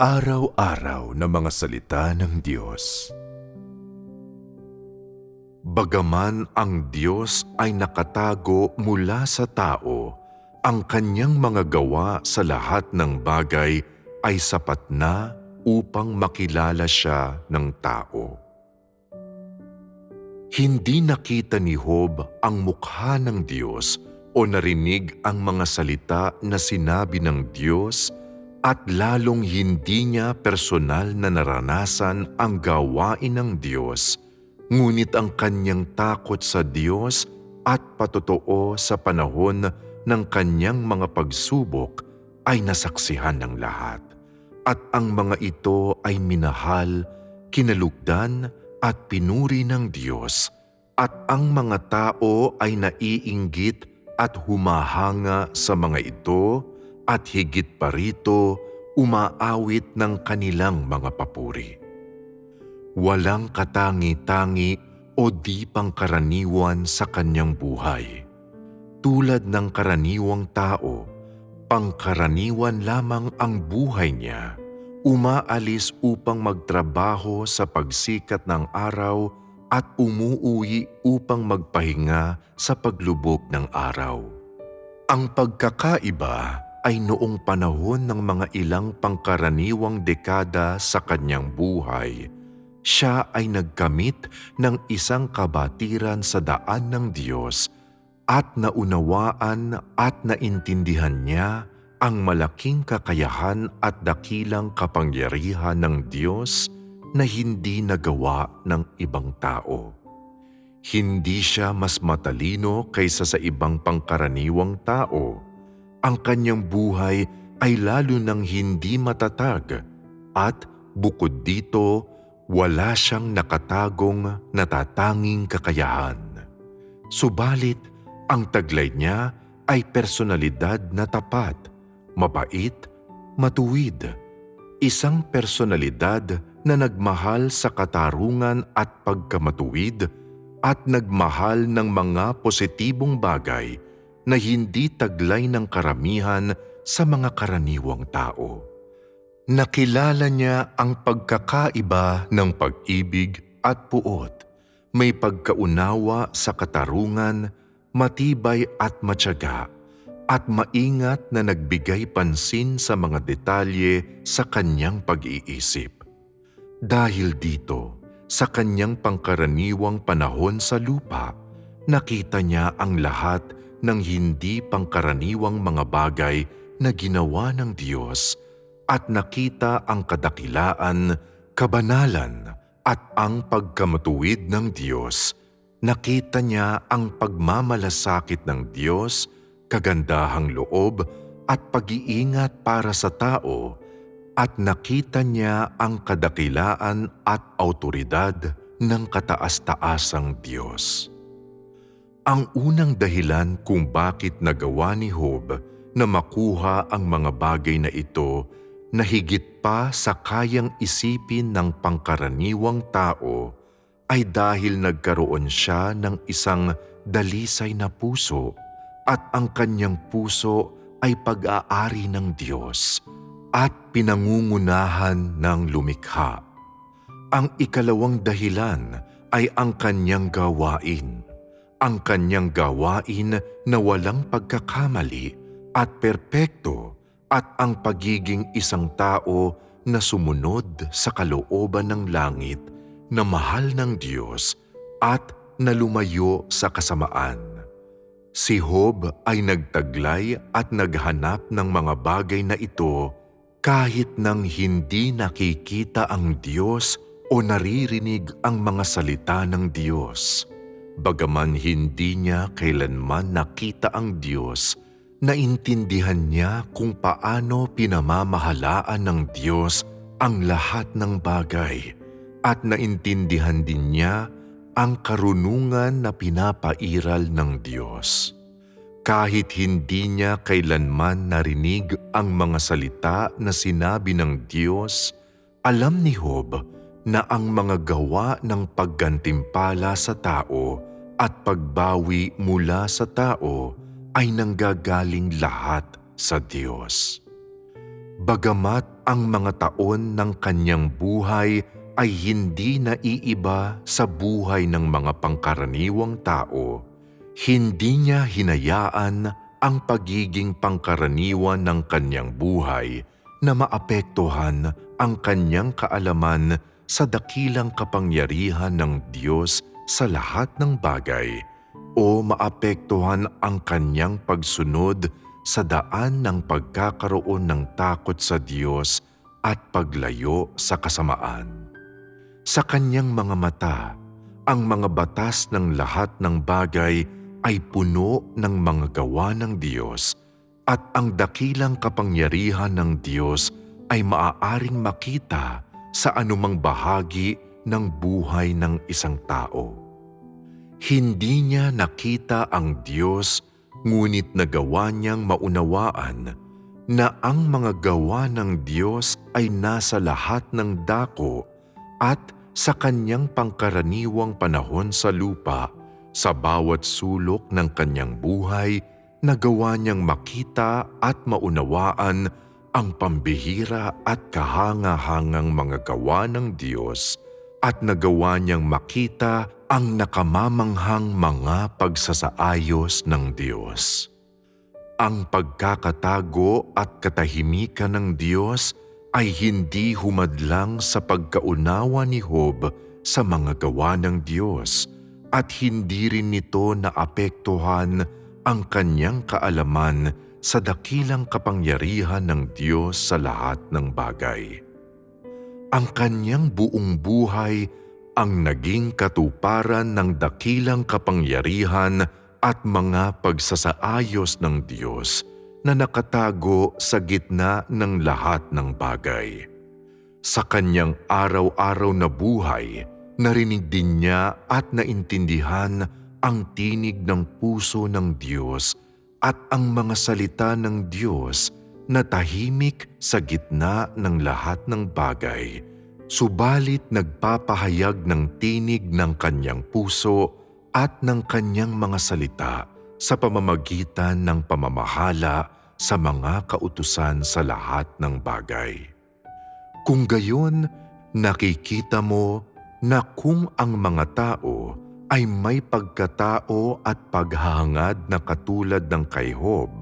Araw-araw na mga salita ng Diyos. Bagaman ang Diyos ay nakatago mula sa tao, ang kanyang mga gawa sa lahat ng bagay ay sapat na upang makilala siya ng tao. Hindi nakita ni Job ang mukha ng Diyos o narinig ang mga salita na sinabi ng Diyos at lalong hindi niya personal na naranasan ang gawain ng Diyos, ngunit ang kanyang takot sa Diyos at patotoo sa panahon ng kanyang mga pagsubok ay nasaksihan ng lahat. At ang mga ito ay minahal, kinalugdan at pinuri ng Diyos at ang mga tao ay naiinggit at humahanga sa mga ito at higit pa rito umaawit ng kanilang mga papuri. Walang katangi-tangi o di pangkaraniwan sa kanyang buhay. Tulad ng karaniwang tao, pangkaraniwan lamang ang buhay niya. Umaalis upang magtrabaho sa pagsikat ng araw at umuuwi upang magpahinga sa paglubog ng araw. Ang pagkakaiba ay noong panahon ng mga ilang pangkaraniwang dekada sa kanyang buhay, siya ay nagkamit ng isang kabatiran sa daan ng Diyos at naunawaan at naintindihan niya ang malaking kakayahan at dakilang kapangyarihan ng Diyos na hindi nagawa ng ibang tao. Hindi siya mas matalino kaysa sa ibang pangkaraniwang tao ang kanyang buhay ay lalo nang hindi matatag at bukod dito, wala siyang nakatagong natatanging kakayahan. Subalit, ang taglay niya ay personalidad na tapat, mabait, matuwid. Isang personalidad na nagmahal sa katarungan at pagkamatuwid at nagmahal ng mga positibong bagay na hindi taglay ng karamihan sa mga karaniwang tao. Nakilala niya ang pagkakaiba ng pag-ibig at puot, may pagkaunawa sa katarungan, matibay at matyaga, at maingat na nagbigay pansin sa mga detalye sa kanyang pag-iisip. Dahil dito, sa kanyang pangkaraniwang panahon sa lupa, nakita niya ang lahat ng hindi pangkaraniwang mga bagay na ginawa ng Diyos at nakita ang kadakilaan, kabanalan at ang pagkamatuwid ng Diyos. Nakita niya ang pagmamalasakit ng Diyos, kagandahang loob at pag-iingat para sa tao at nakita niya ang kadakilaan at autoridad ng kataas-taasang Diyos. Ang unang dahilan kung bakit nagawa ni Job na makuha ang mga bagay na ito na higit pa sa kayang isipin ng pangkaraniwang tao ay dahil nagkaroon siya ng isang dalisay na puso at ang kanyang puso ay pag-aari ng Diyos at pinangungunahan ng lumikha. Ang ikalawang dahilan ay ang kanyang gawain ang kanyang gawain na walang pagkakamali at perpekto at ang pagiging isang tao na sumunod sa kalooban ng langit na mahal ng Diyos at na lumayo sa kasamaan. Si Job ay nagtaglay at naghanap ng mga bagay na ito kahit nang hindi nakikita ang Diyos o naririnig ang mga salita ng Diyos. Bagaman hindi niya kailanman nakita ang Diyos, naintindihan niya kung paano pinamamahalaan ng Diyos ang lahat ng bagay at naintindihan din niya ang karunungan na pinapairal ng Diyos. Kahit hindi niya kailanman narinig ang mga salita na sinabi ng Diyos, alam ni Job na ang mga gawa ng paggantimpala sa tao at pagbawi mula sa tao ay nanggagaling lahat sa Diyos. Bagamat ang mga taon ng kanyang buhay ay hindi naiiba sa buhay ng mga pangkaraniwang tao, hindi niya hinayaan ang pagiging pangkaraniwan ng kanyang buhay na maapektuhan ang kanyang kaalaman sa dakilang kapangyarihan ng Diyos sa lahat ng bagay o maapektuhan ang kanyang pagsunod sa daan ng pagkakaroon ng takot sa Diyos at paglayo sa kasamaan. Sa kanyang mga mata, ang mga batas ng lahat ng bagay ay puno ng mga gawa ng Diyos at ang dakilang kapangyarihan ng Diyos ay maaaring makita sa anumang bahagi ng buhay ng isang tao. Hindi niya nakita ang Diyos ngunit nagawa niyang maunawaan na ang mga gawa ng Diyos ay nasa lahat ng dako at sa kanyang pangkaraniwang panahon sa lupa, sa bawat sulok ng kanyang buhay, nagawa niyang makita at maunawaan ang pambihira at kahangahangang mga gawa ng Diyos at nagawa niyang makita ang nakamamanghang mga pagsasaayos ng Diyos. Ang pagkakatago at katahimikan ng Diyos ay hindi humadlang sa pagkaunawa ni Job sa mga gawa ng Diyos at hindi rin nito naapektuhan ang kanyang kaalaman sa dakilang kapangyarihan ng Diyos sa lahat ng bagay. Ang kanyang buong buhay ang naging katuparan ng dakilang kapangyarihan at mga pagsasaayos ng Diyos na nakatago sa gitna ng lahat ng bagay. Sa kanyang araw-araw na buhay, narinig din niya at naintindihan ang tinig ng puso ng Diyos at ang mga salita ng Diyos na tahimik sa gitna ng lahat ng bagay, subalit nagpapahayag ng tinig ng kanyang puso at ng kanyang mga salita sa pamamagitan ng pamamahala sa mga kautusan sa lahat ng bagay. Kung gayon, nakikita mo na kung ang mga tao ay may pagkatao at paghahangad na katulad ng kay Job,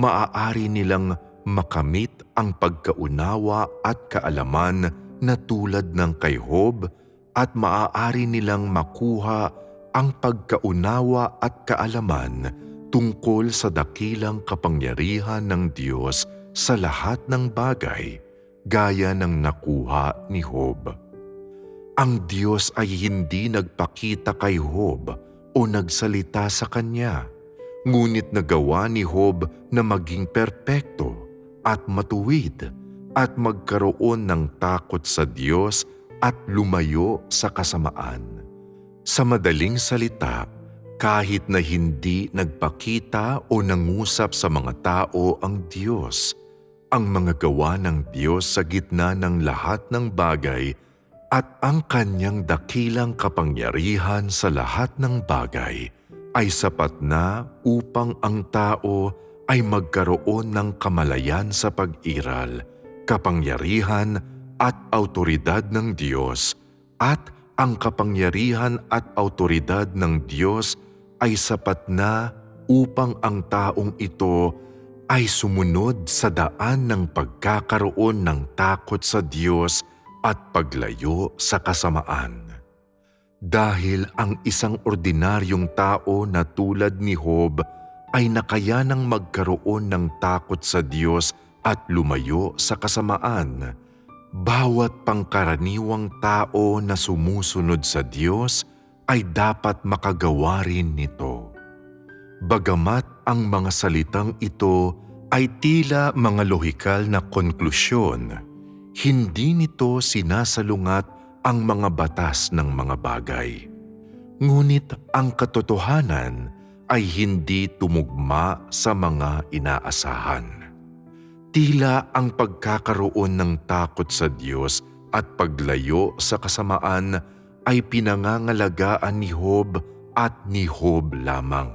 maaari nilang makamit ang pagkaunawa at kaalaman na tulad ng kay Job at maaari nilang makuha ang pagkaunawa at kaalaman tungkol sa dakilang kapangyarihan ng Diyos sa lahat ng bagay, gaya ng nakuha ni Job. Ang Diyos ay hindi nagpakita kay Job o nagsalita sa kanya, ngunit nagawa ni Job na maging perpekto at matuwid at magkaroon ng takot sa Diyos at lumayo sa kasamaan. Sa madaling salita, kahit na hindi nagpakita o nangusap sa mga tao ang Diyos, ang mga gawa ng Diyos sa gitna ng lahat ng bagay at ang kanyang dakilang kapangyarihan sa lahat ng bagay ay sapat na upang ang tao ay magkaroon ng kamalayan sa pag-iral, kapangyarihan at autoridad ng Diyos at ang kapangyarihan at autoridad ng Diyos ay sapat na upang ang taong ito ay sumunod sa daan ng pagkakaroon ng takot sa Diyos at paglayo sa kasamaan. Dahil ang isang ordinaryong tao na tulad ni Job ay nakayanang magkaroon ng takot sa Diyos at lumayo sa kasamaan, bawat pangkaraniwang tao na sumusunod sa Diyos ay dapat makagawa rin nito. Bagamat ang mga salitang ito ay tila mga lohikal na konklusyon, hindi nito sinasalungat ang mga batas ng mga bagay. Ngunit ang katotohanan ay hindi tumugma sa mga inaasahan. Tila ang pagkakaroon ng takot sa Diyos at paglayo sa kasamaan ay pinangangalagaan ni Job at ni Job lamang.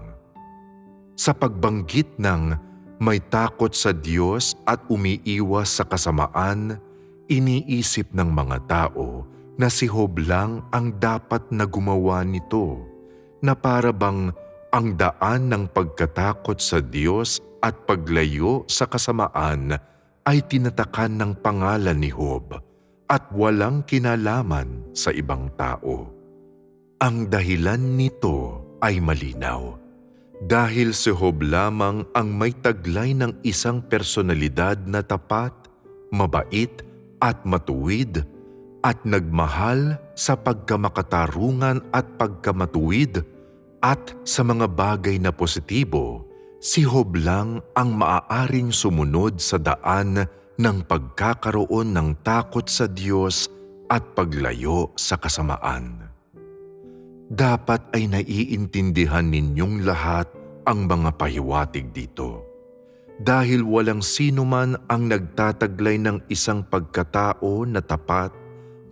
Sa pagbanggit ng may takot sa Diyos at umiiwas sa kasamaan, iniisip ng mga tao na si Job lang ang dapat na gumawa nito, na para bang ang daan ng pagkatakot sa Diyos at paglayo sa kasamaan ay tinatakan ng pangalan ni Job at walang kinalaman sa ibang tao. Ang dahilan nito ay malinaw. Dahil si Job lamang ang may taglay ng isang personalidad na tapat, mabait at matuwid at nagmahal sa pagkamakatarungan at pagkamatuwid at sa mga bagay na positibo, si Job lang ang maaaring sumunod sa daan ng pagkakaroon ng takot sa Diyos at paglayo sa kasamaan. Dapat ay naiintindihan ninyong lahat ang mga pahiwatig dito. Dahil walang sino man ang nagtataglay ng isang pagkatao na tapat,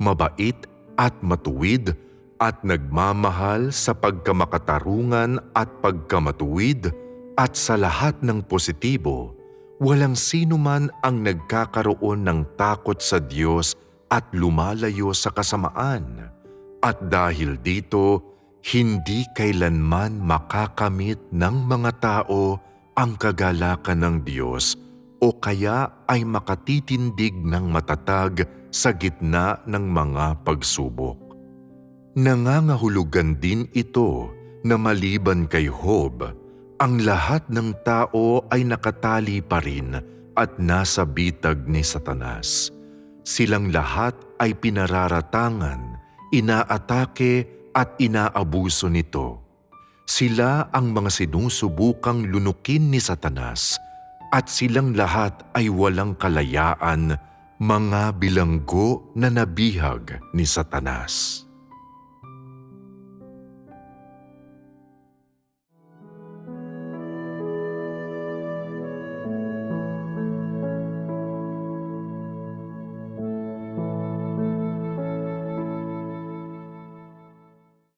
mabait at matuwid at nagmamahal sa pagkamakatarungan at pagkamatuwid at sa lahat ng positibo, walang sino man ang nagkakaroon ng takot sa Diyos at lumalayo sa kasamaan. At dahil dito, hindi kailanman makakamit ng mga tao ang kagalakan ng Diyos o kaya ay makatitindig ng matatag sa gitna ng mga pagsubok. Nangangahulugan din ito na maliban kay Job, ang lahat ng tao ay nakatali pa rin at nasa bitag ni Satanas. Silang lahat ay pinararatangan, inaatake at inaabuso nito. Sila ang mga sinusubukang lunukin ni Satanas at silang lahat ay walang kalayaan, mga bilanggo na nabihag ni Satanas.